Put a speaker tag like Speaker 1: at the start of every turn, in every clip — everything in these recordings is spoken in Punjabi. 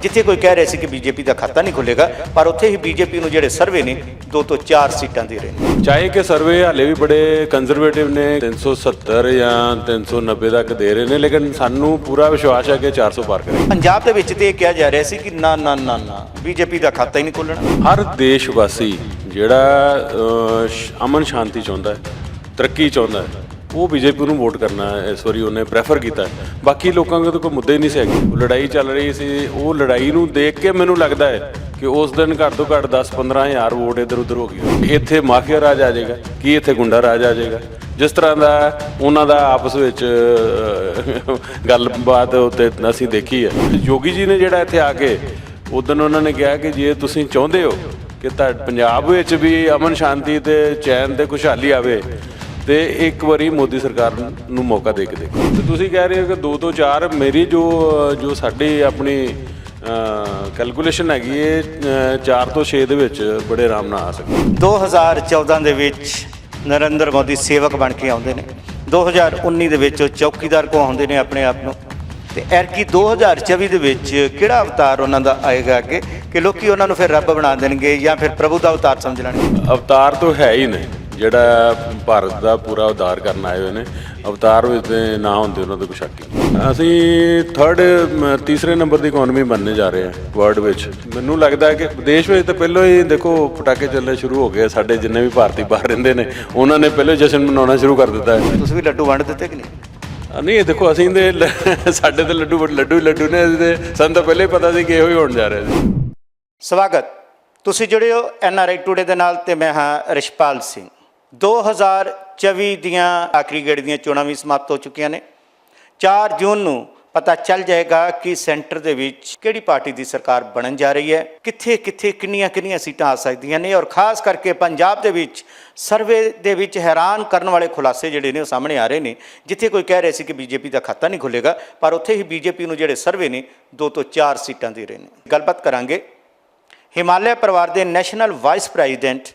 Speaker 1: ਜਿੱਥੇ ਕੋਈ ਕਹਿ ਰਿਹਾ ਸੀ ਕਿ ਬੀਜੇਪੀ ਦਾ ਖਾਤਾ ਨਹੀਂ ਖੁੱਲੇਗਾ ਪਰ ਉੱਥੇ ਹੀ ਬੀਜੇਪੀ ਨੂੰ ਜਿਹੜੇ ਸਰਵੇ ਨੇ ਦੋ ਤੋਂ ਚਾਰ ਸੀਟਾਂ ਦੇ ਰਹੇ ਨੇ।
Speaker 2: ਚਾਹੇ ਕਿ ਸਰਵੇ ਹਾਲੇ ਵੀ ਬੜੇ ਕੰਜ਼ਰਵੇਟਿਵ ਨੇ 370 ਜਾਂ 390 ਤੱਕ ਦੇ ਰਹੇ ਨੇ ਲੇਕਿਨ ਸਾਨੂੰ ਪੂਰਾ ਵਿਸ਼ਵਾਸ ਹੈ ਕਿ 400 ਪਾਰ ਕਰੇਗਾ
Speaker 1: ਪੰਜਾਬ ਦੇ ਵਿੱਚ ਤੇ ਇਹ ਕਿਹਾ ਜਾ ਰਿਹਾ ਸੀ ਕਿ ਨਾ ਨਾ ਨਾ ਨਾ ਬੀਜੇਪੀ ਦਾ ਖਾਤਾ ਹੀ ਨਹੀਂ ਖੁੱਲਣਾ
Speaker 2: ਹਰ ਦੇਸ਼ ਵਾਸੀ ਜਿਹੜਾ ਅਮਨ ਸ਼ਾਂਤੀ ਚਾਹੁੰਦਾ ਹੈ ਤਰੱਕੀ ਚਾਹੁੰਦਾ ਹੈ ਉਹ ਬੀਜੇਪੀ ਨੂੰ ਵੋਟ ਕਰਨਾ ਹੈ। ਇਸ ਵਾਰੀ ਉਹਨੇ ਪ੍ਰੈਫਰ ਕੀਤਾ। ਬਾਕੀ ਲੋਕਾਂ ਦੇ ਤਾਂ ਕੋਈ ਮੁੱਦੇ ਹੀ ਨਹੀਂ ਸੀ ਹੈਗੇ। ਲੜਾਈ ਚੱਲ ਰਹੀ ਸੀ। ਉਹ ਲੜਾਈ ਨੂੰ ਦੇਖ ਕੇ ਮੈਨੂੰ ਲੱਗਦਾ ਹੈ ਕਿ ਉਸ ਦਿਨ ਘੱਟ ਤੋਂ ਘੱਟ 10-15 ਹਜ਼ਾਰ ਵੋਟ ਇੱਧਰ ਉੱਧਰ ਹੋ ਗਈ ਇੱਥੇ ਮਾਫੀਆ ਰਾਜ ਆ ਜਾਏਗਾ। ਕੀ ਇੱਥੇ ਗੁੰਡਾ ਰਾਜ ਆ ਜਾਏਗਾ? ਜਿਸ ਤਰ੍ਹਾਂ ਦਾ ਉਹਨਾਂ ਦਾ ਆਪਸ ਵਿੱਚ ਗੱਲਬਾਤ ਉੱਤੇ ਅਸੀਂ ਦੇਖੀ ਹੈ। ਯੋਗੀ ਜੀ ਨੇ ਜਿਹੜਾ ਇੱਥੇ ਆ ਕੇ ਉਦੋਂ ਉਹਨਾਂ ਨੇ ਕਿਹਾ ਕਿ ਜੇ ਤੁਸੀਂ ਚਾਹੁੰਦੇ ਹੋ ਕਿ ਤਾਂ ਪੰਜਾਬ ਵਿੱਚ ਵੀ ਅਮਨ ਸ਼ਾਂਤੀ ਤੇ ਚੈਨ ਤੇ ਖੁਸ਼ਹਾਲੀ ਆਵੇ ਤੇ ਇੱਕ ਵਾਰੀ ਮੋਦੀ ਸਰਕਾਰ ਨੂੰ ਮੌਕਾ ਦੇ ਕੇ ਦੇਖੋ। ਤੇ ਤੁਸੀਂ ਕਹਿ ਰਹੇ ਹੋ ਕਿ 2 ਤੋਂ 4 ਮੇਰੀ ਜੋ ਜੋ ਸਾਡੀ ਆਪਣੀ ਕੈਲਕੂਲੇਸ਼ਨ ਹੈਗੀ ਇਹ 4 ਤੋਂ 6 ਦੇ ਵਿੱਚ ਬੜੇ ਆਰਾਮ ਨਾਲ ਆ ਸਕਦੀ।
Speaker 1: 2014 ਦੇ ਵਿੱਚ ਨਰਿੰਦਰ ਮੋਦੀ ਸੇਵਕ ਬਣ ਕੇ ਆਉਂਦੇ ਨੇ। 2019 ਦੇ ਵਿੱਚ ਉਹ ਚੌਕੀਦਾਰ ਕੋ ਆਉਂਦੇ ਨੇ ਆਪਣੇ ਆਪ ਨੂੰ। ਤੇ ਐਰਕੀ 2024 ਦੇ ਵਿੱਚ ਕਿਹੜਾ ਅਵਤਾਰ ਉਹਨਾਂ ਦਾ ਆਏਗਾ ਕਿ ਕਿ ਲੋਕੀ ਉਹਨਾਂ ਨੂੰ ਫਿਰ ਰੱਬ ਬਣਾ ਦੇਣਗੇ ਜਾਂ ਫਿਰ ਪ੍ਰਭੂ ਦਾ ਅਵਤਾਰ ਸਮਝ ਲੈਣਗੇ?
Speaker 2: ਅਵਤਾਰ ਤੋਂ ਹੈ ਹੀ ਨੇ ਜਿਹੜਾ ਭਾਰਤ ਦਾ ਪੂਰਾ ਉਧਾਰ ਕਰਨ ਆਏ ਹੋਏ ਨੇ ਅਵਤਾਰ ਵਿੱਚ ਤੇ ਨਾ ਹੁੰਦੇ ਉਹਨਾਂ ਦਾ ਕੋਈ ਸ਼ੱਕ ਨਹੀਂ। ਅਸੀਂ ਥਰਡ ਤੀਸਰੇ ਨੰਬਰ ਦੀ ਇਕਨੋਮੀ ਬਣਨੇ ਜਾ ਰਹੇ ਹਾਂ ਵਰਲਡ ਵਿੱਚ। ਮੈਨੂੰ ਲੱਗਦਾ ਹੈ ਕਿ ਦੇਸ਼ ਵਿੱਚ ਤਾਂ ਪਹਿਲਾਂ ਹੀ ਦੇਖੋ ਪਟਾਕੇ ਚੱਲਣੇ ਸ਼ੁਰੂ ਹੋ ਗਏ ਸਾਡੇ ਜਿੰਨੇ ਵੀ ਭਾਰਤੀ ਬਾਹਰ ਰਹਿੰਦੇ ਨੇ ਉਹਨਾਂ ਨੇ ਪਹਿਲਾਂ ਜਸ਼ਨ ਮਨਾਉਣਾ ਸ਼ੁਰੂ ਕਰ ਦਿੱਤਾ ਹੈ।
Speaker 1: ਤੁਸੀਂ ਵੀ ਲੱਡੂ ਵੰਡ ਦਿੱਤੇ ਕਿ ਨਹੀਂ?
Speaker 2: ਨਹੀਂ ਇਹ ਦੇਖੋ ਅਸੀਂ ਦੇ ਸਾਡੇ ਤੇ ਲੱਡੂ ਲੱਡੂ ਹੀ ਲੱਡੂ ਨੇ ਅਸੀਂ ਤੇ ਸਾਨੂੰ ਤਾਂ ਪਹਿਲਾਂ ਹੀ ਪਤਾ ਸੀ ਕਿ ਇਹੋ ਹੀ ਹੋਣ ਜਾ ਰਿਹਾ ਸੀ
Speaker 1: ਸਵਾਗਤ। ਤੁਸੀਂ ਜੁੜੇ ਹੋ ਐਨਆਰਆਈ ਟੂਡੇ ਦੇ ਨਾਲ ਤੇ ਮੈਂ ਹਾਂ ਰਿਸ਼ਪਾਲ ਸਿੰਘ। 2024 ਦੀਆਂ ਆਖਰੀ ਗੇੜ ਦੀਆਂ ਚੋਣਾਂ ਵੀ ਸਮਾਪਤ ਹੋ ਚੁੱਕੀਆਂ ਨੇ। 4 ਜੂਨ ਨੂੰ ਪਤਾ ਚੱਲ ਜਾਏਗਾ ਕਿ ਸੈਂਟਰ ਦੇ ਵਿੱਚ ਕਿਹੜੀ ਪਾਰਟੀ ਦੀ ਸਰਕਾਰ ਬਣਨ ਜਾ ਰਹੀ ਹੈ। ਕਿੱਥੇ ਕਿੱਥੇ, ਕਿੰਨੀਆਂ ਕਿੰਨੀਆਂ ਸੀਟਾਂ ਆ ਸਕਦੀਆਂ ਨੇ ਔਰ ਖਾਸ ਕਰਕੇ ਪੰਜਾਬ ਦੇ ਵਿੱਚ ਸਰਵੇ ਦੇ ਵਿੱਚ ਹੈਰਾਨ ਕਰਨ ਵਾਲੇ ਖੁਲਾਸੇ ਜਿਹੜੇ ਨੇ ਉਹ ਸਾਹਮਣੇ ਆ ਰਹੇ ਨੇ। ਜਿੱਥੇ ਕੋਈ ਕਹਿ ਰਿਹਾ ਸੀ ਕਿ ਬੀਜੇਪੀ ਦਾ ਖਾਤਾ ਨਹੀਂ ਖੁੱਲੇਗਾ ਪਰ ਉੱਥੇ ਹੀ ਬੀਜੇਪੀ ਨੂੰ ਜਿਹੜੇ ਸਰਵੇ ਨੇ, ਦੋ ਤੋਂ ਚਾਰ ਸੀਟਾਂ ਦੇ ਰਹੇ ਨੇ। ਗੱਲਬਾਤ ਕਰਾਂਗੇ। ਹਿਮਾਲਿਆ ਪਰਿਵਾਰ ਦੇ national vice president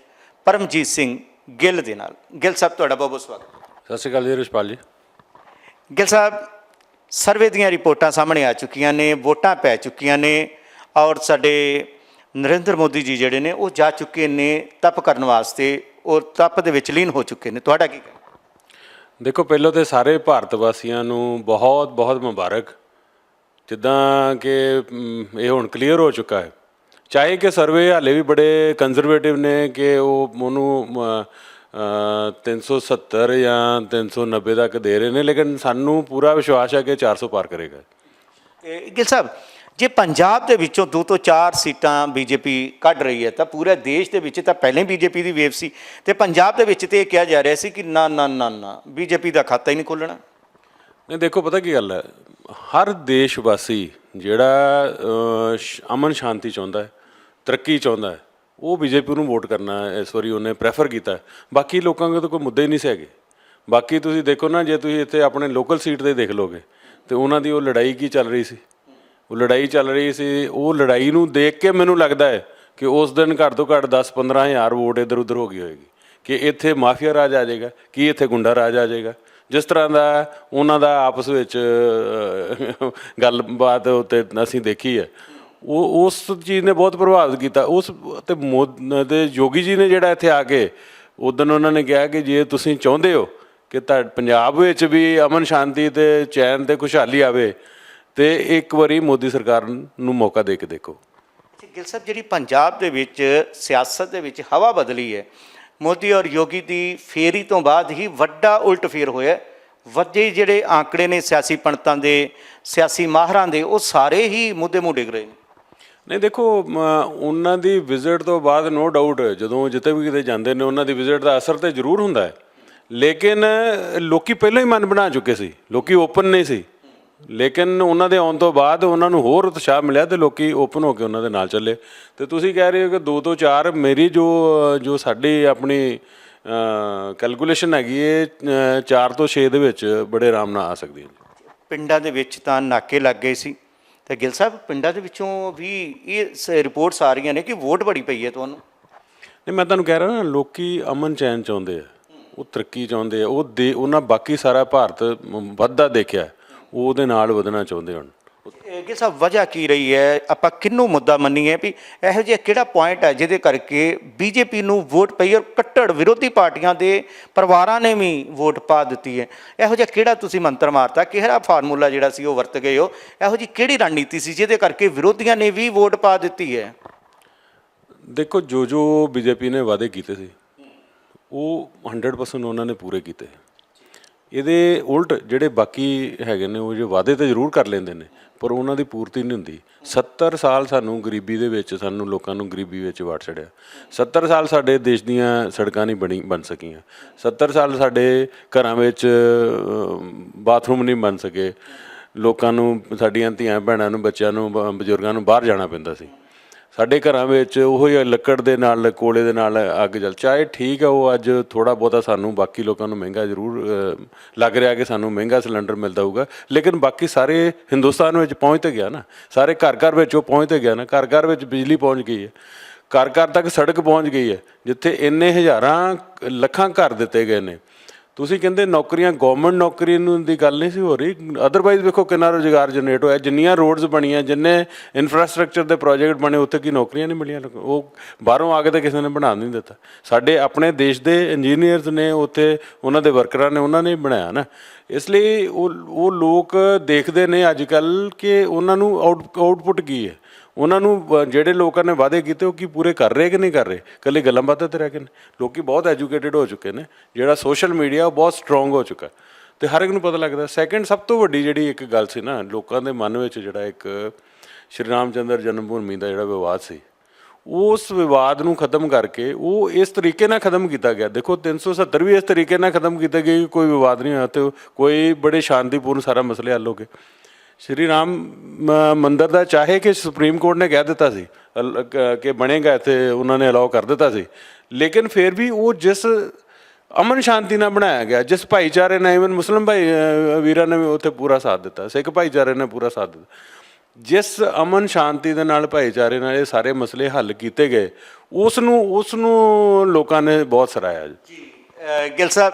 Speaker 1: Paramjit Singh Gill ਦੇ ਨਾਲ। ਗਿੱਲ ਸਾਹਿਬ ਤੁਹਾਡਾ ਬਹੁਤ ਬਹੁਤ ਸਵਾਗਤ।
Speaker 2: ਸਤਿ ਸ਼੍ਰੀ ਅਕਾਲ ਜੀ ਰਿਸ਼ਪਾਲ ਜੀ।
Speaker 1: ਗਿੱਲ ਸਾਹਿਬ ਸਰਵੇ ਦੀਆਂ ਰਿਪੋਰਟਾਂ ਸਾਹਮਣੇ ਆ ਚੁੱਕੀਆਂ ਨੇ ਵੋਟਾਂ ਪੈ ਚੁੱਕੀਆਂ ਨੇ ਔਰ ਸਾਡੇ ਨਰਿੰਦਰ ਮੋਦੀ ਜੀ ਜਿਹੜੇ ਨੇ ਉਹ ਜਾ ਚੁੱਕੇ ਨੇ ਤਪ ਕਰਨ ਵਾਸਤੇ ਔਰ ਤਪ ਦੇ ਵਿੱਚ ਲੀਨ ਹੋ ਚੁੱਕੇ ਨੇ। ਤੁਹਾਡਾ ਕੀ ਕਹਿਣਾ?
Speaker 2: ਦੇਖੋ ਪਹਿਲਾਂ ਤੇ ਸਾਰੇ ਭਾਰਤ ਵਾਸੀਆਂ ਨੂੰ ਬਹੁਤ ਬਹੁਤ ਮੁਬਾਰਕ। ਜਿੱਦਾਂ ਕਿ ਇਹ ਹੁਣ ਕਲੀਅਰ ਹੋ ਚੁੱਕਾ ਹੈ। ਚਾਹੇ ਕਿ ਸਰਵੇ ਹਾਲੇ ਵੀ ਬੜੇ ਕੰਜ਼ਰਵੇਟਿਵ ਨੇ ਕਿ ਉਹ ਉਹਨੂੰ ਮ, ਅ, 370 ਜਾਂ 390 ਤੱਕ ਦੇ ਰਹੇ ਨੇ ਲੇਕਿਨ ਸਾਨੂੰ ਪੂਰਾ ਵਿਸ਼ਵਾਸ ਹੈ ਕਿ 400 ਪਾਰ ਕਰੇਗਾ।
Speaker 1: ਗਿੱਲ ਸਾਹਿਬ ਜੇ ਪੰਜਾਬ ਦੇ ਵਿੱਚੋਂ ਦੋ ਤੋਂ ਚਾਰ ਸੀਟਾਂ ਬੀਜੇਪੀ ਕੱਢ ਰਹੀ ਹੈ ਤਾਂ ਪੂਰੇ ਦੇਸ਼ ਦੇ ਵਿੱਚ ਤਾਂ ਪਹਿਲਾਂ ਹੀ ਬੀਜੇਪੀ ਦੀ ਵੇਵ ਸੀ। ਤੇ ਪੰਜਾਬ ਦੇ ਵਿੱਚ ਤੇ ਇਹ ਕਿਹਾ ਜਾ ਰਿਹਾ ਸੀ ਕਿ ਨਾ ਨਾ ਨਾ ਨਾ ਬੀਜੇਪੀ ਦਾ ਖਾਤਾ ਹੀ ਨਹੀਂ ਖੁੱਲਣਾ
Speaker 2: ਨਹੀਂ ਦੇਖੋ ਪਤਾ ਕੀ ਗੱਲ ਹੈ? ਹਰ ਦੇਸ਼ ਵਾਸੀ ਜਿਹੜਾ ਅਮਨ ਸ਼ਾਂਤੀ ਚਾਹੁੰਦਾ ਹੈ ਤਰੱਕੀ ਚਾਹੁੰਦਾ ਹੈ। ਉਹ ਬੀਜੇਪੀ ਨੂੰ ਵੋਟ ਕਰਨਾ ਇਸ ਵਾਰੀ ਉਹਨੇ ਪ੍ਰੈਫਰ ਕੀਤਾ ਬਾਕੀ ਲੋਕਾਂ ਕੋਲ ਤਾਂ ਕੋਈ ਮੁੱਦੇ ਹੀ ਨਹੀਂ ਸੀਗੇ ਬਾਕੀ ਤੁਸੀਂ ਦੇਖੋ ਨਾ, ਜੇ ਤੁਸੀਂ ਇੱਥੇ ਆਪਣੇ ਲੋਕਲ ਸੀਟ ਤੇ ਦੇਖ ਲੋਗੇ ਤੇ ਉਹਨਾਂ ਦੀ ਉਹ ਲੜਾਈ ਕੀ ਚੱਲ ਰਹੀ ਸੀ? ਉਹ ਲੜਾਈ ਚੱਲ ਰਹੀ ਸੀ, ਉਹ ਲੜਾਈ ਨੂੰ ਦੇਖ ਕੇ ਮੈਨੂੰ ਲੱਗਦਾ ਹੈ ਕਿ ਉਸ ਦਿਨ ਘੱਟ ਤੋਂ ਘੱਟ 10-15 ਹਜ਼ਾਰ ਵੋਟ ਇੱਧਰ ਉੱਧਰ ਹੋ ਗਈ ਹੋਏਗੀ। ਕਿ ਇੱਥੇ ਮਾਫੀਆ ਰਾਜ ਆ ਜਾਏਗਾ, ਕੀ ਇੱਥੇ ਗੁੰਡਾ ਰਾਜ ਆ ਜਾਏਗਾ? ਜਿਸ ਤਰ੍ਹਾਂ ਦਾ ਉਹਨਾਂ ਦਾ ਆਪਸ ਵਿੱਚ ਗੱਲਬਾਤ ਉੱਤੇ ਅਸੀਂ ਦੇਖੀ ਹੈ। ਉਹ ਉਸ ਚੀਜ਼ ਨੇ ਬਹੁਤ ਪ੍ਰਭਾਵਿਤ ਕੀਤਾ। ਉਸ ਤੇ ਮੋਦ- ਤੇ ਯੋਗੀ ਜੀ ਨੇ ਜਿਹੜਾ ਇੱਥੇ ਆ ਕੇ ਉਦੋਂ ਉਹਨਾਂ ਨੇ ਕਿਹਾ ਕਿ ਜੇ ਤੁਸੀਂ ਚਾਹੁੰਦੇ ਹੋ ਕਿ ਤਾਂ ਪੰਜਾਬ ਵਿੱਚ ਵੀ ਅਮਨ ਸ਼ਾਂਤੀ ਤੇ ਚੈਨ ਤੇ ਖੁਸ਼ਹਾਲੀ ਆਵੇ, ਤੇ ਇੱਕ ਵਾਰੀ ਮੋਦੀ ਸਰਕਾਰ ਨੂੰ ਮੌਕਾ ਦੇ ਕੇ ਦੇਖੋ।
Speaker 1: ਤੇ ਗਿੱਲ ਸਾਹਿਬ, ਜਿਹੜੀ ਪੰਜਾਬ ਦੇ ਵਿੱਚ ਸਿਆਸਤ ਦੇ ਵਿੱਚ ਹਵਾ ਬਦਲੀ ਹੈ, ਮੋਦੀ ਔਰ ਯੋਗੀ ਦੀ ਫੇਰੀ ਤੋਂ ਬਾਅਦ ਹੀ ਵੱਡਾ ਉਲਟ ਫੇਰ ਹੋਇਆ ਵੱਡੇ ਜਿਹੜੇ ਆંકੜੇ ਨੇ ਸਿਆਸੀ ਪੰਡਤਾਂ ਦੇ, ਸਿਆਸੀ ਮਾਹਰਾਂ ਦੇ, ਉਹ ਸਾਰੇ ਹੀ ਮੁੱਦੇ ਮੂੰਹ ਡਿੱਗ ਰਹੇ ਨੇ।
Speaker 2: ਨਹੀਂ ਦੇਖੋ ਮ, ਉਹਨਾਂ ਦੀ ਵਿਜ਼ਿਟ ਤੋਂ ਬਾਅਦ ਨੋ ਡਾਊਟ ਜਦੋਂ ਜਿੱਥੇ ਵੀ ਕਿਤੇ ਜਾਂਦੇ ਨੇ ਉਹਨਾਂ ਦੀ ਵਿਜ਼ਿਟ ਦਾ ਅਸਰ ਤੇ ਜ਼ਰੂਰ ਹੁੰਦਾ ਹੈ। ਲੇਕਿਨ ਲੋਕੀ ਪਹਿਲਾਂ ਹੀ ਮਨ ਬਣਾ ਚੁੱਕੇ ਸੀ ਲੋਕੀ ਓਪਨ ਨਹੀਂ ਸੀ। ਲੇਕਿਨ ਉਹਨਾਂ ਦੇ ਆਉਣ ਤੋਂ ਬਾਅਦ ਉਹਨਾਂ ਨੂੰ ਹੋਰ ਉਤਸ਼ਾਹ ਮਿਲਿਆ ਤੇ ਲੋਕੀ ਓਪਨ ਹੋ ਕੇ ਉਹਨਾਂ ਦੇ ਨਾਲ ਚੱਲੇ। ਤੇ ਤੁਸੀਂ ਕਹਿ ਰਹੇ ਹੋ ਕਿ 2 ਤੋਂ 4 ਮੇਰੀ ਜੋ ਜੋ ਸਾਡੀ ਆਪਣੀ ਕੈਲਕੂਲੇਸ਼ਨ ਹੈਗੀ ਹੈ 4 ਤੋਂ 6 ਦੇ ਵਿੱਚ ਬੜੇ ਆਰਾਮ ਨਾਲ ਆ ਸਕਦੀ ਹੈ
Speaker 1: ਪਿੰਡਾਂ ਦੇ ਵਿੱਚ ਤਾਂ ਨਾਕੇ ਲੱਗ ਗਏ ਸੀ। ਤੇ ਗਿੱਲ ਸਾਹਿਬ, ਪਿੰਡਾਂ ਦੇ ਵਿੱਚੋਂ ਵੀ ਇਹ ਰਿਪੋਰਟਸ ਆ ਰਹੀਆਂ ਨੇ ਕਿ ਵੋਟ ਬੜੀ ਪਈ ਹੈ ਤੁਹਾਨੂੰ?
Speaker 2: ਨਹੀਂ, ਮੈਂ ਤੁਹਾਨੂੰ ਕਹਿ ਰਿਹਾ ਨਾ, ਲੋਕੀ ਅਮਨ ਚੈਨ ਚਾਹੁੰਦੇ ਆ, ਉਹ ਤਰੱਕੀ ਚਾਹੁੰਦੇ ਆ, ਉਹ ਦੇ, ਉਹਨਾਂ ਬਾਕੀ ਸਾਰਾ ਭਾਰਤ ਵੱਧਦਾ ਦੇਖਿਆ, ਉਹ ਉਹਦੇ ਨਾਲ ਵਧਣਾ ਚਾਹੁੰਦੇ ਹਨ।
Speaker 1: ਕਿ ਸਭ ਵਜ੍ਹਾ ਕੀ ਰਹੀ ਹੈ? ਆਪਾਂ ਕਿੰਨੂੰ ਮੁੱਦਾ ਮੰਨੀਏ ਵੀ ਇਹੋ ਜਿਹਾ ਕਿਹੜਾ ਪੁਆਇੰਟ ਹੈ ਜਿਹਦੇ ਕਰਕੇ ਬੀਜੇਪੀ ਨੂੰ ਵੋਟ ਪਈ ਔਰ ਕੱਟੜ ਵਿਰੋਧੀ ਪਾਰਟੀਆਂ ਦੇ ਪਰਿਵਾਰਾਂ ਨੇ ਵੀ ਵੋਟ ਪਾ ਦਿੱਤੀ ਹੈ? ਇਹੋ ਜਿਹਾ ਕਿਹੜਾ ਤੁਸੀਂ ਮੰਤਰ ਮਾਰਤਾ? ਕਿਹੜਾ ਫਾਰਮੂਲਾ ਜਿਹੜਾ ਸੀ ਉਹ ਵਰਤ ਗਏ ਹੋ? ਇਹੋ ਜੀ ਕਿਹੜੀ ਰਣਨੀਤੀ ਸੀ ਜਿਹਦੇ ਕਰਕੇ ਵਿਰੋਧੀਆਂ ਨੇ ਵੀ ਵੋਟ ਪਾ ਦਿੱਤੀ ਹੈ?
Speaker 2: ਦੇਖੋ ਜੋ ਜੋ ਬੀਜੇਪੀ ਨੇ ਵਾਅਦੇ ਕੀਤੇ ਸੀ, ਉਹ 100% ਉਹਨਾਂ ਨੇ ਪੂਰੇ ਕੀਤੇ। ਇਹਦੇ ਉਲਟ ਜਿਹੜੇ ਬਾਕੀ ਹੈਗੇ ਨੇ, ਉਹ ਜੇ ਵਾਅਦੇ ਤਾਂ ਜ਼ਰੂਰ ਕਰ ਲੈਂਦੇ ਨੇ, ਪਰ ਉਹਨਾਂ ਦੀ ਪੂਰਤੀ ਨਹੀਂ ਹੁੰਦੀ। 70 ਸਾਲ ਸਾਨੂੰ ਗਰੀਬੀ ਦੇ ਵਿੱਚ, ਸਾਨੂੰ ਲੋਕਾਂ ਨੂੰ ਗਰੀਬੀ ਵਿੱਚ ਵਾੜ ਛੜਿਆ 70 ਸਾਲ ਸਾਡੇ ਦੇਸ਼ ਦੀਆਂ ਸੜਕਾਂ ਨਹੀਂ ਬਣੀ, ਬਣ ਸਕੀਆਂ। 70 ਸਾਲ ਸਾਡੇ ਘਰਾਂ ਵਿੱਚ ਬਾਥਰੂਮ ਨਹੀਂ ਬਣ ਸਕੇ। ਲੋਕਾਂ ਨੂੰ, ਸਾਡੀਆਂ ਧੀਆਂ ਭੈਣਾਂ ਨੂੰ, ਬੱਚਿਆਂ ਨੂੰ, ਬ- ਬਜ਼ੁਰਗਾਂ ਨੂੰ ਬਾਹਰ ਜਾਣਾ ਪੈਂਦਾ ਸੀ। ਸਾਡੇ ਘਰਾਂ ਵਿੱਚ ਉਹੋ ਹੀ ਲੱਕੜ ਦੇ ਨਾਲ, ਕੋਲੇ ਦੇ ਨਾਲ ਅੱਗ ਜਲ, ਚਾਹੇ ਠੀਕ ਆ ਉਹ ਅੱਜ ਥੋੜਾ ਬਹੁਤਾ ਸਾਨੂੰ ਬਾਕੀ ਲੋਕਾਂ ਨੂੰ ਮਹਿੰਗਾ ਜ਼ਰੂਰ ਲੱਗ ਰਿਹਾ ਕਿ ਸਾਨੂੰ ਮਹਿੰਗਾ ਸਿਲੰਡਰ ਮਿਲਦਾ ਹੋਊਗਾ, ਲੇਕਿਨ ਬਾਕੀ ਸਾਰੇ ਹਿੰਦੁਸਤਾਨ ਵਿੱਚ ਪਹੁੰਚ ਤੇ ਗਿਆ ਨਾ, ਸਾਰੇ ਘਰ ਘਰ ਵਿੱਚ ਉਹ ਪਹੁੰਚ ਤੇ ਗਿਆ ਨਾ, ਘਰ ਘਰ ਵਿੱਚ ਬਿਜਲੀ ਪਹੁੰਚ ਗਈ ਹੈ, ਘਰ ਘਰ ਤੱਕ ਸੜਕ ਪਹੁੰਚ ਗਈ ਹੈ, ਜਿੱਥੇ ਇੰਨੇ ਹਜ਼ਾਰਾਂ ਲੱਖਾਂ ਘਰ ਦਿੱਤੇ ਗਏ ਨੇ ਤੁਸੀਂ ਕਹਿੰਦੇ ਨੌਕਰੀਆਂ ਗਵਰਨਮੈਂਟ ਨੌਕਰੀ ਨੂੰ ਦੀ ਗੱਲ ਨਹੀਂ ਸੀ ਹੋ ਰਹੀ। ਅਦਰਵਾਈਜ਼ ਵੇਖੋ ਕਿੰਨਾ ਰੋਜ਼ਗਾਰ ਜਨਰੇਟ ਹੋਇਆ, ਜਿੰਨੀਆਂ ਰੋਡਸ ਬਣੀਆਂ, ਜਿੰਨੇ ਇਨਫਰਾਸਟ੍ਰਕਚਰ ਦੇ ਪ੍ਰੋਜੈਕਟ ਬਣੇ, ਉੱਥੇ ਕੀ ਨੌਕਰੀਆਂ ਨਹੀਂ ਮਿਲੀਆਂ। ਉਹ ਬਾਹਰੋਂ ਆ ਕੇ ਤਾਂ ਕਿਸੇ ਨੇ ਬਣਾ ਨਹੀਂ ਦਿੱਤਾ। ਸਾਡੇ ਆਪਣੇ ਦੇਸ਼ ਦੇ ਇੰਜੀਨੀਅਰਸ ਨੇ, ਉੱਥੇ ਉਹਨਾਂ ਦੇ ਵਰਕਰਾਂ ਨੇ, ਉਹਨਾਂ ਨੇ ਬਣਾਇਆ ਨਾ। ਇਸ ਲਈ ਉਹ ਉਹ ਲੋਕ ਦੇਖਦੇ ਨੇ ਅੱਜ ਕੱਲ ਕਿ ਉਹਨਾਂ ਨੂੰ ਆਊਟ ਆਊਟਪੁੱਟ ਕੀ ਹੈ। ਉਹਨਾਂ ਨੂੰ ਅ, ਜਿਹੜੇ ਲੋਕਾਂ ਨੇ ਵਾਅਦੇ ਕੀਤੇ ਉਹ ਕੀ ਪੂਰੇ ਕਰ ਰਹੇ ਕਿ ਨਹੀਂ ਕਰ ਰਹੇ? ਕੱਲੇ ਗੱਲਾਂ ਬਾਤਾਂ ਤੇ ਰਹਿ ਗਏ ਨੇ। ਲੋਕੀ ਬਹੁਤ ਐਜੂਕੇਟਿਡ ਹੋ ਚੁੱਕੇ ਨੇ। ਜਿਹੜਾ ਸੋਸ਼ਲ ਮੀਡੀਆ ਉਹ ਬਹੁਤ ਸਟਰੋਂਗ ਹੋ ਚੁੱਕਾ। ਤੇ ਹਰ ਇੱਕ ਨੂੰ ਪਤਾ ਲੱਗਦਾ ਸੈਕੰਡ ਸਭ ਤੋਂ ਵੱਡੀ ਜਿਹੜੀ ਇੱਕ ਗੱਲ ਸੀ ਨਾ ਲੋਕਾਂ ਦੇ ਮਨ ਵਿੱਚ ਜਿਹੜਾ ਇੱਕ ਸ਼੍ਰੀ ਰਾਮ ਚੰਦਰ ਜਨਮ ਭੂਮੀ ਦਾ ਜਿਹੜਾ ਵਿਵਾਦ ਸੀ ਉਸ ਵਿਵਾਦ ਨੂੰ ਖਤਮ ਕਰਕੇ ਉਹ ਇਸ ਤਰੀਕੇ ਨਾਲ ਖਤਮ ਕੀਤਾ ਗਿਆ। ਦੇਖੋ 370 ਵੀ ਇਸ ਤਰੀਕੇ ਨਾਲ ਖਤਮ ਕੀਤਾ ਗਿਆ ਕਿ ਕੋਈ ਵਿਵਾਦ ਨਹੀਂ ਹੋਇਆ ਤੇ ਕੋਈ ਬੜੇ ਸ਼ਾਂਤੀਪੂਰਨ ਸਾਰਾ ਮਸਲੇ ਹੱਲ ਹੋ ਗਏ। ਸ਼੍ਰੀ ਰਾਮ ਮੰਦਰ ਦਾ ਚਾਹੇ ਕਿ ਸੁਪਰੀਮ ਕੋਰਟ ਨੇ ਕਹਿ ਦਿੱਤਾ ਸੀ ਕਿ ਬਣੇਗਾ ਇੱਥੇ ਉਹਨਾਂ ਨੇ ਅਲਾਉ ਕਰ ਦਿੱਤਾ ਸੀ। ਲੇਕਿਨ ਫਿਰ ਵੀ ਉਹ ਜਿਸ ਅਮਨ ਸ਼ਾਂਤੀ ਨਾਲ ਬਣਾਇਆ ਗਿਆ ਜਿਸ ਭਾਈਚਾਰੇ ਨੇ ਇਵਨ ਮੁਸਲਮ ਭਾਈ ਵੀਰਾਂ ਨੇ ਵੀ ਉੱਥੇ ਪੂਰਾ ਸਾਥ ਦਿੱਤਾ ਸਿੱਖ ਭਾਈਚਾਰੇ ਨੇ ਪੂਰਾ ਸਾਥ ਦਿੱਤਾ। ਜਿਸ ਅਮਨ ਸ਼ਾਂਤੀ ਦੇ ਨਾਲ ਭਾਈਚਾਰੇ ਨਾਲ ਇਹ ਸਾਰੇ ਮਸਲੇ ਹੱਲ ਕੀਤੇ ਗਏ ਉਸ ਨੂੰ ਉਸ ਨੂੰ ਲੋਕਾਂ ਨੇ ਬਹੁਤ ਸਰਾਇਆ ਜੀ
Speaker 1: ਅ, ਗਿੱਲ ਸਾਹਿਬ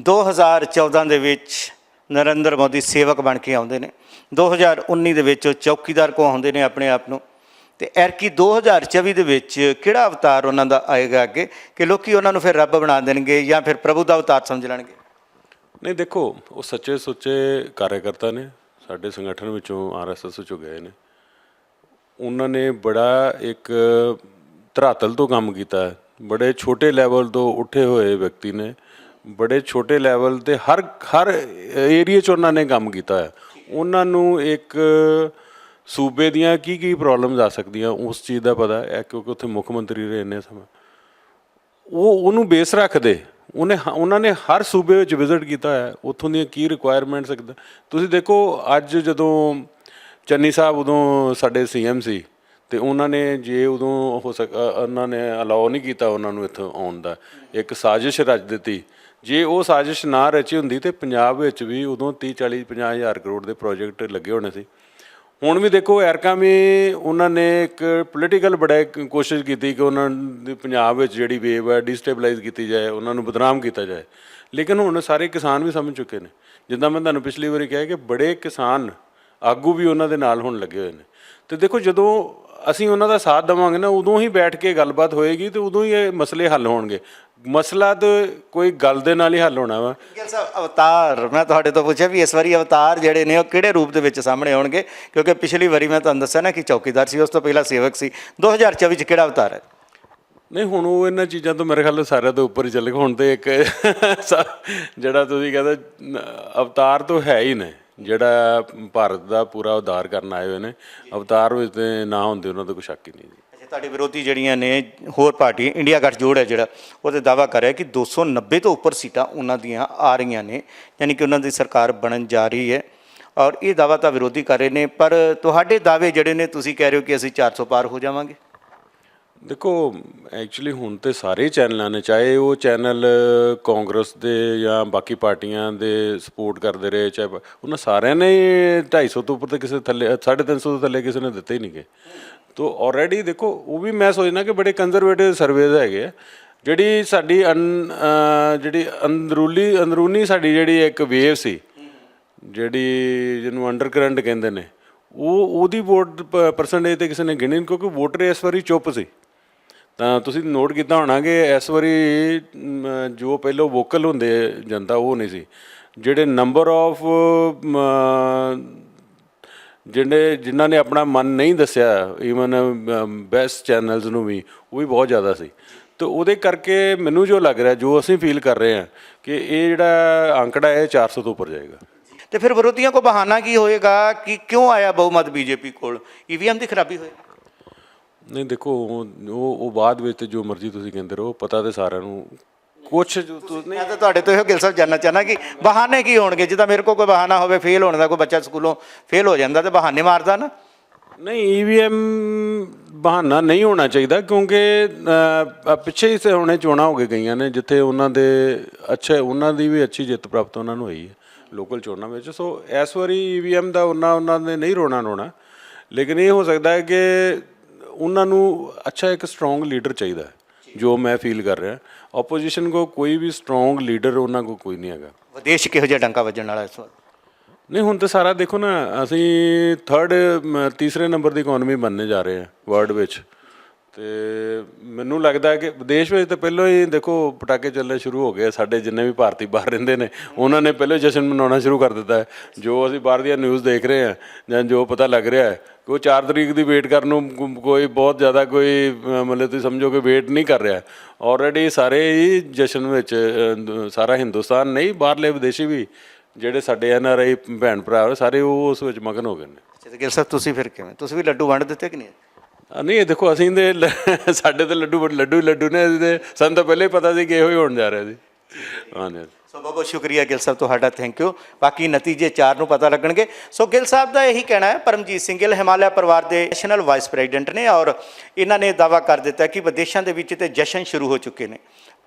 Speaker 1: 2014 ਦੇ ਵਿੱਚ ਨਰਿੰਦਰ ਮੋਦੀ ਸੇਵਕ ਬਣ ਕੇ ਆਉਂਦੇ ਨੇ। 2019 ਦੇ ਵਿੱਚ ਉਹ ਚੌਕੀਦਾਰ ਕੋ ਆਉਂਦੇ ਨੇ ਆਪਣੇ ਆਪ ਨੂੰ। ਤੇ ਐਰਕੀ 2024 ਦੇ ਵਿੱਚ ਕਿਹੜਾ ਅਵਤਾਰ ਉਹਨਾਂ ਦਾ ਆਏਗਾ ਅੱਗੇ? ਕਿ ਲੋਕੀ ਉਹਨਾਂ ਨੂੰ ਫਿਰ ਰੱਬ ਬਣਾ ਦੇਣਗੇ ਜਾਂ ਫਿਰ ਪ੍ਰਭੂ ਦਾ ਅਵਤਾਰ ਸਮਝ ਲੈਣਗੇ?
Speaker 2: ਨਹੀਂ, ਦੇਖੋ, ਉਹ ਸੱਚੇ ਸੁੱਚੇ ਕਾਰਜਕਰਤਾ ਨੇ। ਸਾਡੇ ਸੰਗਠਨ ਵਿੱਚੋਂ ਆਰਐਸਐਸ ਵਿੱਚੋਂ ਗਏ ਨੇ। ਉਹਨਾਂ ਨੇ ਬੜਾ ਇੱਕ ਧਰਾਤਲ ਤੋਂ ਕੰਮ ਕੀਤਾ। ਬੜੇ ਛੋਟੇ ਲੈਵਲ ਤੋਂ ਉੱਠੇ ਹੋਏ ਵਿਅਕਤੀ ਨੇ। ਬੜੇ ਛੋਟੇ ਲੈਵਲ ਤੇ ਹਰ ਹਰ ਏਰੀਆ 'ਚ ਉਹਨਾਂ ਨੇ ਕੰਮ ਕੀਤਾ ਹੈ। ਉਹਨਾਂ ਨੂੰ ਇੱਕ ਸੂਬੇ ਦੀਆਂ ਕੀ ਕੀ ਪ੍ਰੋਬਲਮਸ ਆ ਸਕਦੀਆਂ, ਉਸ ਚੀਜ਼ ਦਾ ਪਤਾ ਹੈ ਕਿਉਂਕਿ ਉੱਥੇ ਮੁੱਖ ਮੰਤਰੀ ਰਹੇ ਨੇ ਸਮਾਂ। ਉਹ, ਉਹਨੂੰ ਬੇਸ ਰੱਖਦੇ। ਉਹਨੇ ਹ- ਉਹਨਾਂ ਨੇ ਹਰ ਸੂਬੇ ਵਿੱਚ ਵਿਜ਼ਿਟ ਕੀਤਾ ਹੈ, ਉੱਥੋਂ ਦੀਆਂ ਕੀ ਰਿਕੁਆਇਰਮੈਂਟਸ ਸਕਦਾ ਤੁਸੀਂ ਦੇਖੋ, ਅੱਜ ਜਦੋਂ ਚੰਨੀ ਸਾਹਿਬ ਉਦੋਂ ਸਾਡੇ ਸੀਐਮ ਸੀ, ਤੇ ਉਹਨਾਂ ਨੇ ਜੇ ਉਦੋਂ ਹੋ ਸਕ ਉਹਨਾਂ ਨੇ ਅਲਾਉ ਨਹੀਂ ਕੀਤਾ ਉਹਨਾਂ ਨੂੰ ਇੱਥੋਂ ਆਉਣ ਦਾ। ਇੱਕ ਸਾਜ਼ਿਸ਼ ਰਚ ਦਿੱਤੀ ਜੇ ਉਹ ਸਾਜ਼ਿਸ਼ ਨਾ ਰਚੀ ਹੁੰਦੀ ਤੇ ਪੰਜਾਬ ਵਿੱਚ ਵੀ ਉਦੋਂ 30 40 50 ਹਜ਼ਾਰ ਕਰੋੜ ਦੇ ਪ੍ਰੋਜੈਕਟ ਲੱਗੇ ਹੋਣੇ ਸੀ। ਹੁਣ ਵੀ ਦੇਖੋ, ਐਰਕਾ ਉਹਨਾਂ ਨੇ ਇੱਕ ਪੋਲੀਟੀਕਲ ਬੜਾ ਕੋਸ਼ਿਸ਼ ਕੀਤੀ ਕਿ ਉਹਨਾਂ ਦੀ ਪੰਜਾਬ ਵਿੱਚ ਜਿਹੜੀ ਵੇਵ ਹੈ ਡਿਸਟੇਬਲਾਈਜ਼ ਕੀਤੀ ਜਾਏ, ਉਹਨਾਂ ਨੂੰ ਬਦਨਾਮ ਕੀਤਾ ਜਾਏ। ਲੇਕਿਨ ਹੁਣ ਸਾਰੇ ਕਿਸਾਨ ਵੀ ਸਮਝ ਚੁੱਕੇ ਨੇ। ਜਿੱਦਾਂ ਮੈਂ ਤੁਹਾਨੂੰ ਪਿਛਲੀ ਵਾਰੀ ਕਿਹਾ ਕਿ ਬੜੇ ਕਿਸਾਨ ਆਗੂ ਵੀ ਉਹਨਾਂ ਦੇ ਨਾਲ ਹੁਣ ਲੱਗੇ ਹੋਏ ਨੇ। ਤੇ ਦੇਖੋ, ਜਦੋਂ ਅਸੀਂ ਉਹਨਾਂ ਦਾ ਸਾਥ ਦੇਵਾਂਗੇ ਨਾ, ਉਦੋਂ ਹੀ ਬੈਠ ਕੇ ਗੱਲਬਾਤ ਹੋਏਗੀ ਤੇ ਉਦੋਂ ਹੀ ਇਹ ਮਸਲੇ ਹੱਲ ਹੋਣਗੇ। ਮਸਲਾ ਤਾਂ ਕੋਈ ਗੱਲ ਦੇ ਨਾਲ ਹੀ ਹੱਲ ਹੋਣਾ ਵਾ।
Speaker 1: ਗਿੱਲ ਸਾਹਿਬ ਅਵਤਾਰ ਮੈਂ ਤੁਹਾਡੇ ਤੋਂ ਪੁੱਛਿਆ ਵੀ ਇਸ ਵਾਰੀ ਅਵਤਾਰ ਜਿਹੜੇ ਨੇ ਉਹ ਕਿਹੜੇ ਰੂਪ ਦੇ ਵਿੱਚ ਸਾਹਮਣੇ ਆਉਣਗੇ? ਕਿਉਂਕਿ ਪਿਛਲੀ ਵਾਰੀ ਮੈਂ ਤੁਹਾਨੂੰ ਦੱਸਿਆ ਨਾ ਕਿ ਚੌਕੀਦਾਰ ਸੀ ਉਸ ਤੋਂ ਪਹਿਲਾਂ ਸੇਵਕ ਸੀ। 2024 ਚ ਕਿਹੜਾ ਅਵਤਾਰ ਹੈ?
Speaker 2: ਨਹੀਂ ਹੁਣ ਉਹ ਇਹਨਾਂ ਚੀਜ਼ਾਂ ਤੋਂ ਮੇਰੇ ਖਿਆਲ ਨਾਲ ਸਾਰਿਆਂ ਤੋਂ ਉੱਪਰ ਹੀ ਚੱਲ ਗਏ ਹੁਣ ਤੇ ਇੱਕ ਜਿਹੜਾ ਤੁਸੀਂ ਕਹਿੰਦੇ ਅਵਤਾਰ ਤੋਂ ਹੈ ਹੀ ਨੇ। ਜਿਹੜਾ ਭਾਰਤ ਦਾ ਪੂਰਾ ਉਧਾਰ ਕਰਨ ਆਏ ਹੋਏ ਨੇ। ਅਵਤਾਰ ਵਿੱਚ ਤੇ ਨਾ ਹੁੰਦੇ ਉਹਨਾਂ ਦਾ ਕੋਈ ਸ਼ੱਕ ਹੀ ਨਹੀਂ
Speaker 1: ਤੁਹਾਡੇ ਵਿਰੋਧੀ ਜਿਹੜੀਆਂ ਨੇ, ਹੋਰ ਪਾਰਟੀਆਂ ਇੰਡੀਆ ਗੱਠਜੋੜ ਹੈ ਜਿਹੜਾ, ਉਹਦੇ ਦਾਵਾ ਕਰ ਰਿਹਾ ਕਿ 290 ਤੋਂ ਉੱਪਰ ਸੀਟਾਂ ਉਹਨਾਂ ਦੀਆਂ ਆ ਰਹੀਆਂ ਨੇ, ਯਾਨੀ ਕਿ ਉਹਨਾਂ ਦੀ ਸਰਕਾਰ ਬਣਨ ਜਾ ਰਹੀ ਹੈ। ਔਰ ਇਹ ਦਾਵਾ ਤਾਂ ਵਿਰੋਧੀ ਕਰ ਰਹੇ ਨੇ, ਪਰ ਤੁਹਾਡੇ ਦਾਅਵੇ ਜਿਹੜੇ ਨੇ, ਤੁਸੀਂ ਕਹਿ ਰਹੇ ਹੋ ਕਿ ਅਸੀਂ 400 ਪਾਰ ਹੋ ਜਾਵਾਂਗੇ?
Speaker 2: ਦੇਖੋ ਐਕਚੁਅਲੀ ਹੁਣ ਤੇ ਸਾਰੇ ਚੈਨਲਾਂ ਨੇ, ਚਾਹੇ ਉਹ ਚੈਨਲ ਕਾਂਗਰਸ ਦੇ ਜਾਂ ਬਾਕੀ ਪਾਰਟੀਆਂ ਦੇ ਸਪੋਰਟ ਕਰਦੇ ਰਹੇ, ਚਾਹੇ ਉਹਨਾਂ ਸਾਰਿਆਂ ਨੇ 250 ਤੋਂ ਉੱਪਰ ਤੇ ਕਿਸੇ ਥੱਲੇ 350 ਤੋਂ ਥੱਲੇ ਕਿਸੇ ਨੇ ਦਿੱਤੇ ਹੀ ਨਹੀਂ ਗਏ ਤੋ ਆਲਰੇਡੀ ਦੇਖੋ, ਉਹ ਵੀ ਮੈਂ ਸੋਚਣਾ ਕਿ ਬੜੇ ਕੰਜ਼ਰਵੇਟਿਵ ਸਰਵੇਜ਼ ਹੈਗੇ ਆ। ਜਿਹੜੀ ਸਾਡੀ ਅਨ- ਜਿਹੜੀ ਅੰਦਰੂਲੀ, ਅੰਦਰੂਨੀ ਸਾਡੀ ਜਿਹੜੀ ਇੱਕ ਵੇਵ ਸੀ, ਜਿਹੜੀ ਜਿਹਨੂੰ ਅੰਡਰਕਰੰਟ ਕਹਿੰਦੇ ਨੇ, ਉਹ, ਉਹਦੀ ਵੋਟ ਪਰਸੈਂਟੇਜ ਤੇ ਕਿਸੇ ਨੇ ਗਿਣੀ ਨਹੀਂ ਕਿਉਂਕਿ ਵੋਟਰ ਇਸ ਵਾਰੀ ਚੁੱਪ ਸੀ। ਤਾਂ ਤੁਸੀਂ ਨੋਟ ਕੀਤਾ ਹੋਣਾ ਕਿ ਇਸ ਵਾਰੀ ਜੋ ਪਹਿਲਾਂ ਵੋਕਲ ਹੁੰਦੇ ਜਨਤਾ ਉਹ ਨਹੀਂ ਸੀ। ਜਿਹੜੇ ਨੰਬਰ ਆਫ ਜਿਹੜੇ ਜਿਨ੍ਹਾਂ ਨੇ ਆਪਣਾ ਮਨ ਨਹੀਂ ਦੱਸਿਆ ਈਵਨ ਬੈਸਟ ਚੈਨਲਸ ਨੂੰ ਵੀ ਉਹ ਵੀ ਬਹੁਤ ਜ਼ਿਆਦਾ ਸੀ। ਤੇ ਉਹਦੇ ਕਰਕੇ ਮੈਨੂੰ ਜੋ ਲੱਗ ਰਿਹਾ ਜੋ ਅਸੀਂ ਫੀਲ ਕਰ ਰਹੇ ਹਾਂ ਕਿ ਇਹ ਜਿਹੜਾ ਅੰਕੜਾ ਹੈ ਇਹ 400 ਤੋਂ ਉੱਪਰ ਜਾਏਗਾ।
Speaker 1: ਤੇ ਫਿਰ ਵਿਰੋਧੀਆਂ ਕੋ ਬਹਾਨਾ ਕੀ ਹੋਏਗਾ ਕਿ ਕਿਉਂ ਆਇਆ ਬਹੁਮਤ ਬੀਜੇਪੀ ਕੋਲ? ਈਵੀਐਮ ਦੀ ਖਰਾਬੀ ਹੋਈ।
Speaker 2: ਨਹੀਂ ਦੇਖੋ ਉਹ ਉਹ ਬਾਅਦ ਵਿੱਚ ਜੋ ਮਰਜ਼ੀ ਤੁਸੀਂ ਕਹਿੰਦੇ ਰਹੋ ਪਤਾ ਤੇ ਸਾਰਿਆਂ ਨੂੰ ਕੁਛ ਜੋ ਤੁਸੀਂ
Speaker 1: ਮੈਂ ਤਾਂ ਤੁਹਾਡੇ ਤੋਂ ਇਹੋ ਗਿਲ ਸਾਹਿਬ ਜਾਨਣਾ ਚਾਹਨਾ ਕਿ ਬਹਾਨੇ ਕੀ ਹੋਣਗੇ? ਜਿੱਦਾਂ ਮੇਰੇ ਕੋਲ ਕੋਈ ਬਹਾਨਾ ਹੋਵੇ ਫੇਲ ਹੋਣ ਦਾ ਕੋਈ ਬੱਚਾ ਸਕੂਲੋਂ ਫੇਲ ਹੋ ਜਾਂਦਾ ਤੇ ਬਹਾਨੇ ਮਾਰਦਾ ਨਾ।
Speaker 2: ਨਹੀਂ ਈਵੀਐਮ ਬਹਾਨਾ ਨਹੀਂ ਹੋਣਾ ਚਾਹੀਦਾ ਕਿਉਂਕਿ ਪਿੱਛੇ ਹੀ ਸੇ ਹੁਣੇ ਚੋਣਾਂ ਹੋ ਕੇ ਗਈਆਂ ਨੇ ਜਿੱਥੇ ਉਹਨਾਂ ਦੇ ਅੱਛੇ ਉਹਨਾਂ ਦੀ ਵੀ ਅੱਛੀ ਜਿੱਤ ਪ੍ਰਾਪਤ ਉਹਨਾਂ ਨੂੰ ਹੋਈ ਹੈ ਲੋਕਲ ਚੋਣਾਂ ਵਿੱਚ। ਸੋ ਇਸ ਵਾਰੀ ਈਵੀਐਮ ਦਾ ਉਹਨਾਂ ਉਹਨਾਂ ਨੇ ਨਹੀਂ ਰੋਣਾ ਰੋਣਾ। ਲੇਕਿਨ ਇਹ ਹੋ ਸਕਦਾ ਹੈ ਕਿ ਉਹਨਾਂ ਨੂੰ ਅੱਛਾ ਇੱਕ ਸਟਰੋਂਗ ਲੀਡਰ ਚਾਹੀਦਾ ਜੋ ਮੈਂ ਫੀਲ ਕਰ ਰਿਹਾ। ਆਪੋਜੀਸ਼ਨ ਕੋ ਕੋਈ ਵੀ ਸਟਰੋਂਗ ਲੀਡਰ ਉਹਨਾਂ ਕੋ ਕੋਈ ਨਹੀਂ ਹੈਗਾ।
Speaker 1: ਵਿਦੇਸ਼ ਕਿਹੋ ਜਿਹਾ ਡੰਕਾ ਵੱਜਣ ਵਾਲਾ ਇਸ ਵਾਰ
Speaker 2: ਨਹੀਂ ਹੁਣ ਤਾਂ ਸਾਰਾ ਦੇਖੋ ਨਾ ਅਸੀਂ ਥਰਡ ਤੀਸਰੇ ਨੰਬਰ ਦੀ ਇਕਨੋਮੀ ਬਣਨੇ ਜਾ ਰਹੇ ਹਾਂ ਵਰਲਡ ਵਿੱਚ। ਤੇ ਮੈਨੂੰ ਲੱਗਦਾ ਕਿ ਵਿਦੇਸ਼ ਵਿੱਚ ਤਾਂ ਪਹਿਲਾਂ ਹੀ ਦੇਖੋ ਪਟਾਕੇ ਚੱਲਣੇ ਸ਼ੁਰੂ ਹੋ ਗਏ ਸਾਡੇ ਜਿੰਨੇ ਵੀ ਭਾਰਤੀ ਬਾਹਰ ਰਹਿੰਦੇ ਨੇ, ਉਹਨਾਂ ਨੇ ਪਹਿਲਾਂ ਹੀ ਜਸ਼ਨ ਮਨਾਉਣਾ ਸ਼ੁਰੂ ਕਰ ਦਿੱਤਾ ਹੈ। ਜੋ ਅਸੀਂ ਬਾਹਰ ਦੀਆਂ ਨਿਊਜ਼ ਦੇਖ ਰਹੇ ਹਾਂ ਜਾਂ ਜੋ ਪਤਾ ਲੱਗ ਰਿਹਾ ਹੈ ਕਿ ਉਹ 4 ਤਰੀਕ ਦੀ ਵੇਟ ਕਰਨ ਨੂੰ ਕੋਈ ਬਹੁਤ ਜ਼ਿਆਦਾ ਕੋਈ ਮਤਲਬ ਤੁਸੀਂ ਸਮਝੋ ਕਿ ਵੇਟ ਨਹੀਂ ਕਰ ਰਿਹਾ। ਆਲਰੇਡੀ ਸਾਰੇ ਹੀ ਜਸ਼ਨ ਵਿੱਚ ਸਾਰਾ ਹਿੰਦੁਸਤਾਨ ਨਹੀਂ, ਬਾਹਰਲੇ ਵਿਦੇਸ਼ੀ ਵੀ ਜਿਹੜੇ ਸਾਡੇ ਐਨ ਆਰ ਆਈ ਭੈਣ ਭਰਾ, ਸਾਰੇ ਉਹ ਉਸ ਵਿੱਚ ਮਗਨ ਹੋ ਗਏ ਨੇ।
Speaker 1: ਅੱਛਾ ਸਾਹਿਬ, ਤੁਸੀਂ ਫਿਰ ਕਿਵੇਂ? ਤੁਸੀਂ ਵੀ ਲੱਡੂ ਵੰਡ ਦਿੱਤੇ ਕਿ ਨਹੀਂ?
Speaker 2: ਨਹੀਂ, ਇਹ ਦੇਖੋ, ਅਸੀਂ ਦੇ ਲ- ਸਾਡੇ ਤੇ ਲੱਡੂ ਲੱਡੂ ਹੀ ਲੱਡੂ ਨੇ ਸਾਨੂੰ ਤਾਂ ਪਹਿਲੇ ਹੀ ਪਤਾ ਸੀ ਕਿ ਇਹੋ ਹੀ ਹੋਣ ਜਾ ਰਿਹਾ ਸੀ। ਹਾਂਜੀ
Speaker 1: ਸੋ ਬਹੁਤ ਬਹੁਤ ਸ਼ੁਕਰੀਆ ਗਿੱਲ ਸਾਹਿਬ ਤੁਹਾਡਾ ਥੈਂਕ ਯੂ ਬਾਕੀ ਨਤੀਜੇ ਚਾਰ ਨੂੰ ਪਤਾ ਲੱਗਣਗੇ। ਸੋ ਗਿੱਲ ਸਾਹਿਬ ਦਾ ਇਹੀ ਕਹਿਣਾ ਹੈ, ਪਰਮਜੀਤ ਸਿੰਘ ਗਿੱਲ, ਹਿਮਾਲਿਆ ਪਰਿਵਾਰ ਦੇ ਨੈਸ਼ਨਲ ਵਾਈਸ ਪ੍ਰੈਜ਼ੀਡੈਂਟ ਨੇ ਔਰ ਇਹਨਾਂ ਨੇ ਦਾਵਾ ਕਰ ਦਿੱਤਾ ਕਿ ਵਿਦੇਸ਼ਾਂ ਦੇ ਵਿੱਚ ਤੇ ਜਸ਼ਨ ਸ਼ੁਰੂ ਹੋ ਚੁੱਕੇ ਨੇ,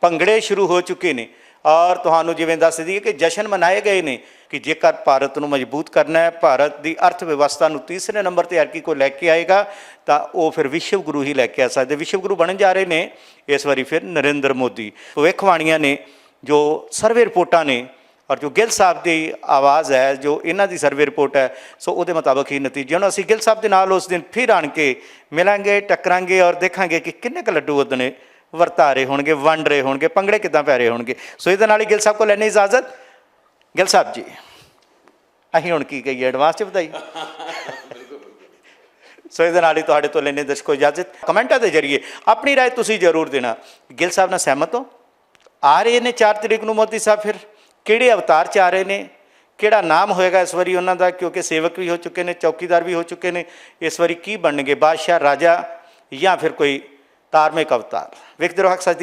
Speaker 1: ਭੰਗੜੇ ਸ਼ੁਰੂ ਹੋ ਚੁੱਕੇ ਨੇ। ਔਰ ਤੁਹਾਨੂੰ ਜਿਵੇਂ ਦੱਸ ਦਈਏ ਕਿ ਜਸ਼ਨ ਮਨਾਏ ਗਏ ਨੇ ਕਿ ਜੇਕਰ ਭਾਰਤ ਨੂੰ ਮਜ਼ਬੂਤ ਕਰਨਾ ਹੈ, ਭਾਰਤ ਦੀ ਅਰਥ ਵਿਵਸਥਾ ਨੂੰ ਤੀਸਰੇ ਨੰਬਰ ਤੇ ਹਰਕੀ ਕੋ ਲੈ ਕੇ ਆਏਗਾ, ਤਾਂ ਉਹ ਫਿਰ ਵਿਸ਼ਵ ਗੁਰੂ ਹੀ ਲੈ ਕੇ ਆ ਸਕਦੇ। ਵਿਸ਼ਵ ਗੁਰੂ ਬਣਨ ਜਾ ਰਹੇ ਨੇ, ਇਸ ਵਾਰੀ ਫਿਰ ਨਰਿੰਦਰ ਮੋਦੀ। ਭਵਿੱਖਬਾਣੀਆਂ ਨੇ, ਜੋ ਸਰਵੇ ਰਿਪੋਰਟਾਂ ਨੇ ਔਰ ਜੋ ਗਿੱਲ ਸਾਹਿਬ ਦੀ ਆਵਾਜ਼ ਹੈ, ਜੋ ਇਹਨਾਂ ਦੀ ਸਰਵੇ ਰਿਪੋਰਟ ਹੈ, ਸੋ ਉਹਦੇ ਮੁਤਾਬਕ ਹੀ ਨਤੀਜੇ ਹੁਣ। ਅਸੀਂ ਗਿੱਲ ਸਾਹਿਬ ਦੇ ਨਾਲ ਉਸ ਦਿਨ ਫਿਰ ਆਣ ਕੇ ਮਿਲਾਂਗੇ, ਟੱਕਰਾਂਗੇ ਔਰ ਦੇਖਾਂਗੇ ਕਿ ਕਿੰਨੇ ਕੁ ਲੱਡੂ ਉਹਦਨੇ ਵਰਤਾ ਰਹੇ ਹੋਣਗੇ ਵੰਡ ਰਹੇ ਹੋਣਗੇ ਪੰਗੜੇ ਕਿਦਾਂ ਪੈ ਰਹੇ ਹੋਣਗੇ ਸੋ ਇਹਦੇ ਨਾਲ ਹੀ ਗਿੱਲ ਸਾਹਿਬ ਕੋਲ ਲੈਣੀ ਇਜਾਜ਼ਤ ਗਿੱਲ ਸਾਹਿਬ ਜੀ ਅਸੀਂ ਹੁਣ ਕੀ ਕਹੀਏ ਐਡਵਾਂਸ ਚ ਵਧਾਈ ਸੋ ਇਹਦੇ ਨਾਲ ਹੀ ਤੁਹਾਡੇ ਤੋਂ ਲੈਣੇ ਦਰਸ਼ਕੋ ਇਜਾਜ਼ਤ ਕਮੈਂਟਾਂ ਦੇ ਜ਼ਰੀਏ ਆਪਣੀ رائے ਤੁਸੀਂ ਜ਼ਰੂਰ ਦੇਣਾ ਗਿੱਲ ਸਾਹਿਬ ਨਾਲ ਸਹਿਮਤ ਹੋ ਆ ਰਹੇ ਨੇ 4 ਤਰੀਕ ਨੂੰ ਮੋਦੀ ਸਾਹਿਬ ਫਿਰ ਕਿਹੜੇ ਅਵਤਾਰ ਚ ਆ ਰਹੇ ਨੇ ਕਿਹੜਾ ਨਾਮ ਹੋਏਗਾ ਇਸ ਵਾਰੀ ਉਹਨਾਂ ਦਾ ਕਿਉਂਕਿ ਸੇਵਕ ਵੀ ਹੋ ਚੁੱਕੇ ਨੇ ਚੌਕੀਦਾਰ ਵੀ ਹੋ ਚੁੱਕੇ ਨੇ ਇਸ ਵਾਰੀ ਕੀ ਬਣਨਗੇ ਬਾਦਸ਼ਾਹ ਰਾਜਾ ਜਾਂ ਫਿਰ ਕੋਈ ਧਾਰਮਿਕ ਅਵਤਾਰ ਵੇਖਦੇ ਰਹੋ ਹੱਕ ਸੱਚ